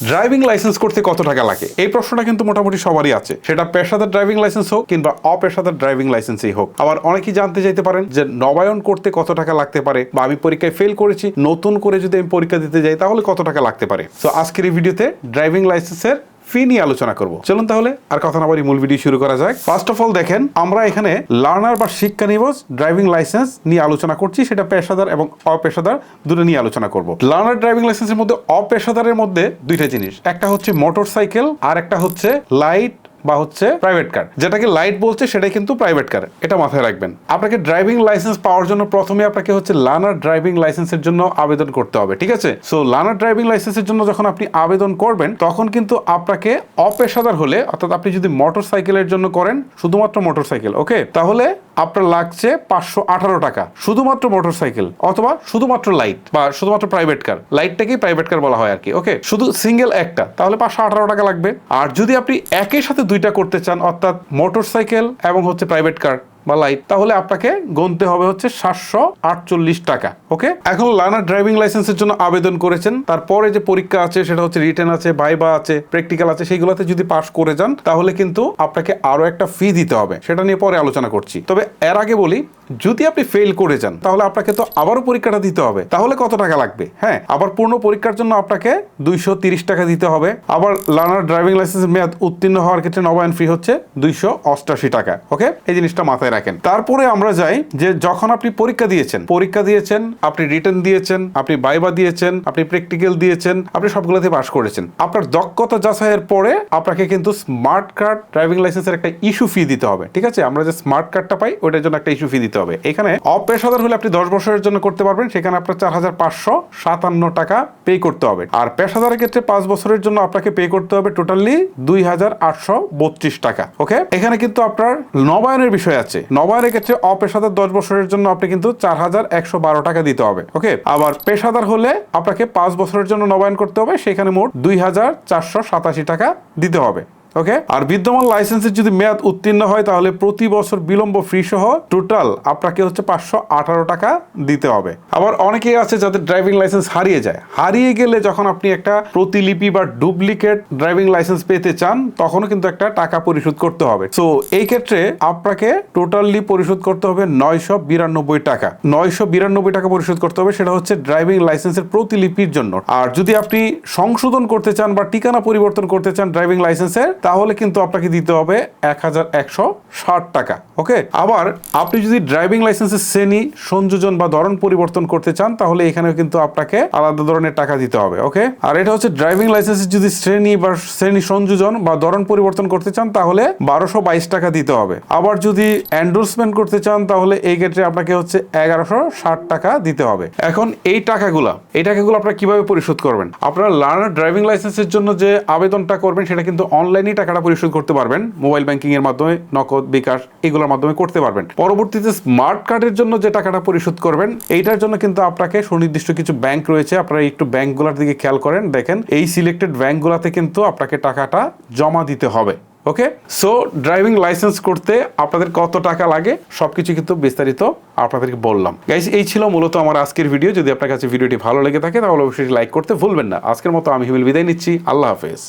Driving licence করতে কত টাকা লাগে? এই প্রশ্নটা কিন্তু মোটামুটি সবারই আছে। সেটা পেশাদার ড্রাইভিং লাইসেন্স হোক কিংবা অপেশাদার ড্রাইভিং লাইসেন্সই হোক। আবার অনেকেই জানতে চাইতে পারেন যে নবায়ন করতে কত টাকা লাগতে পারে বা আমি পরীক্ষায় ফেল করেছি, নতুন করে যদি আমি পরীক্ষা দিতে যাই তাহলে কত টাকা লাগতে পারে? তো আজকের এই ভিডিওতে ড্রাইভিং লাইসেন্সের ফি নিয়ে আলোচনা করব। চলুন তাহলে আর কথা না বলি মূল ভিডিও শুরু করা যাক। ফার্স্ট অফ অল দেখেন, আমরা এখানে লার্নার বা শিক্ষা নিবস ড্রাইভিং লাইসেন্স নিয়ে আলোচনা করছি, সেটা পেশাদার এবং অপেশাদার দুটো নিয়ে আলোচনা করব। লার্নার ড্রাইভিং লাইসেন্সের মধ্যে অপেশাদারের মধ্যে দুইটা জিনিস। একটা হচ্ছে মোটর সাইকেল আর একটা হচ্ছে লাইট বা হচ্ছে প্রাইভেট কার যেটাকে লাইট বলছে, সেটাই কিন্তু প্রাইভেট কার এটা মাথায় রাখবেন। আপনাকে ড্রাইভিং লাইসেন্স পাওয়ার জন্য প্রথমে আপনাকে হচ্ছে লানার ড্রাইভিং লাইসেন্সের জন্য আবেদন করতে হবে, ঠিক আছে? সো লানার ড্রাইভিং লাইসেন্সের জন্য যখন আপনি আবেদন করবেন, তখন কিন্তু আপনাকে অপেশাদার হলে, অর্থাৎ আপনি যদি মোটর সাইকেলের জন্য করেন, শুধুমাত্র মোটর সাইকেল ওকে তাহলে আপনার লাগছে পাঁচশো আঠারো টাকা। শুধুমাত্র মোটর সাইকেল অথবা শুধুমাত্র লাইট বা শুধুমাত্র প্রাইভেট কার লাইটটাকেই প্রাইভেট কার বলা হয় আর কি ওকে শুধু সিঙ্গেল একটা, তাহলে পাঁচশো আঠারো টাকা লাগবে। আর যদি আপনি একই সাথে দুইটা করতে চান, অর্থাৎ মোটর সাইকেল এবং হচ্ছে প্রাইভেট কার বা লাইট তাহলে আপনাকে গুনতে হবে হচ্ছে সাতশো আটচল্লিশ টাকা, ওকে? এখন লার্নার ড্রাইভিং লাইসেন্সের জন্য আবেদন করেছেন। তারপরে যে পরীক্ষা আছে, সেটা হচ্ছে রিটার্ন আছে, ভাইবা আছে, প্র্যাকটিক্যাল আছে, সেইগুলোতে যদি পাশ করে যান, তাহলে কিন্তু আপনাকে আরও একটা ফি দিতে হবে। সেটা নিয়ে পরে আলোচনা করছি। তবে এর আগে বলি যদি আপনি ফেল করে যান, তাহলে আপনাকে তো আবারও পরীক্ষাটা দিতে হবে। তাহলে কত টাকা লাগবে? হ্যাঁ আবার পূর্ণ পরীক্ষার জন্য আপনাকে দুইশো তিরিশ টাকা দিতে হবে। আবার লার্নার ড্রাইভিং লাইসেন্স মেয়াদ উত্তীর্ণ হওয়ার ক্ষেত্রে নবায়ন ফি হচ্ছে দুইশো অষ্টাশি টাকা ওকে এই জিনিসটা মাথায় রাখেন। তারপরে আমরা যাই যে যখন আপনি পরীক্ষা দিয়েছেন পরীক্ষা দিয়েছেন, আপনি রিটার্ন দিয়েছেন, আপনি বাইবা দিয়েছেন, আপনি প্র্যাকটিক্যাল দিয়েছেন, আপনি সবগুলোতে পাশ করেছেন। আপনার দক্ষতা যাচাইয়ের পরে আপনাকে কিন্তু স্মার্ট কার্ড ড্রাইভিং লাইসেন্সের একটা ইস্যু ফি দিতে হবে, ঠিক আছে? আমরা যে স্মার্ট কার্ডটা পাই ওটার জন্য একটা ইস্যু ফি দিতে হবে। এখানে অপেশাদার হলে আপনি দশ বছরের জন্য করতে পারবেন, সেখানে আপনার চার হাজার পাঁচশো সাতান্ন টাকা পে করতে হবে। আর পেশাদারের ক্ষেত্রে পাঁচ বছরের জন্য আপনাকে পে করতে হবে টোটালি দুই হাজার আটশো বত্রিশ টাকা ওকে এখানে কিন্তু আপনার নবায়নের বিষয় আছে। নবায়নের ক্ষেত্রে অপেশাদার দশ বছরের জন্য আপনি কিন্তু চার হাজার একশো বারো টাকা দিতে হবে ওকে আবার পেশাদার হলে আপনাকে পাঁচ বছরের জন্য নবায়ন করতে হবে, সেখানে মোট দুই হাজার চারশো সাতাশি টাকা দিতে হবে। ওকে আর বিদ্যমান লাইসেন্সের যদি মেয়াদ উত্তীর্ণ হয়, তাহলে প্রতি বছর বিলম্ব ফ্রি সহ টোটাল আপনাকে হচ্ছে পাঁচশো আঠারো টাকা দিতে হবে। আবার অনেকেই আছে যাদের ড্রাইভিং লাইসেন্স হারিয়ে যায়। হারিয়ে গেলে যখন আপনি একটা প্রতিলিপি বা ডুপ্লিকেট ড্রাইভিং লাইসেন্স পেতে চান, তখনও কিন্তু একটা টাকা পরিশোধ করতে হবে। সো এই ক্ষেত্রে আপনাকে টোটালি পরিশোধ করতে হবে নয়শো বিরানব্বই টাকা। নয়শো বিরানব্বই টাকা পরিশোধ করতে হবে, সেটা হচ্ছে ড্রাইভিং লাইসেন্সের প্রতিলিপির জন্য। আর যদি আপনি সংশোধন করতে চান বা ঠিকানা পরিবর্তন করতে চান ড্রাইভিং লাইসেন্সের তাহলে কিন্তু আপনাকে দিতে হবে এক হাজার একশো ষাট টাকা, ওকে? আবার আপনি যদি ড্রাইভিং লাইসেন্সের শ্রেণি, সংযোজন বা ধরন পরিবর্তন করতে চান, তাহলে এখানেও কিন্তু আপনাকে আলাদা ধরনের টাকা দিতে হবে, ওকে? আর এটা হচ্ছে ড্রাইভিং লাইসেন্সের যদি শ্রেণি বা শ্রেণি সংযোজন বা ধরন পরিবর্তন করতে চান, তাহলে বারোশো বাইশ টাকা দিতে হবে। আবার যদি এন্ডোর্সমেন্ট করতে চান, তাহলে এই ক্ষেত্রে আপনাকে হচ্ছে এগারোশো ষাট টাকা দিতে হবে। এখন এই টাকাগুলা, এই টাকাগুলো আপনারা কীভাবে পরিশোধ করবেন? আপনারা লার্নার ড্রাইভিং লাইসেন্সের জন্য যে আবেদনটা করবেন, সেটা কিন্তু অনলাইনেই টাকাটা পরিশোধ করতে পারবেন, মোবাইল ব্যাংকিং এর মাধ্যমে, নগদ, বিকাশ, এগুলোর মাধ্যমে করতে পারবেন। পরবর্তীতে স্মার্ট কার্ডের জন্য যে টাকাটা পরিশোধ করবেন, এইটার জন্য কিন্তু আপনাকে সুনির্দিষ্ট কিছু ব্যাংক রয়েছে। আপনারা একটু ব্যাংকগুলোর দিকে খেয়াল করেন, দেখেন, এই সিলেক্টেড ব্যাংকগুলোতে কিন্তু আপনাকে টাকাটা জমা দিতে হবে, ওকে? সো ড্রাইভিং লাইসেন্স করতে আপনাদের কত টাকা লাগে, সবকিছু কিন্তু বিস্তারিত আপনাদেরকে বললাম। গাইস এই ছিল মূলত আমার আজকের ভিডিও যদি আপনার কাছে ভিডিওটি ভালো লেগে থাকে, তাহলে অবশ্যই লাইক করতে ভুলবেন না। আজকের মতো আমি হিমেল বিদায় নিচ্ছি। আল্লাহ হাফেজ।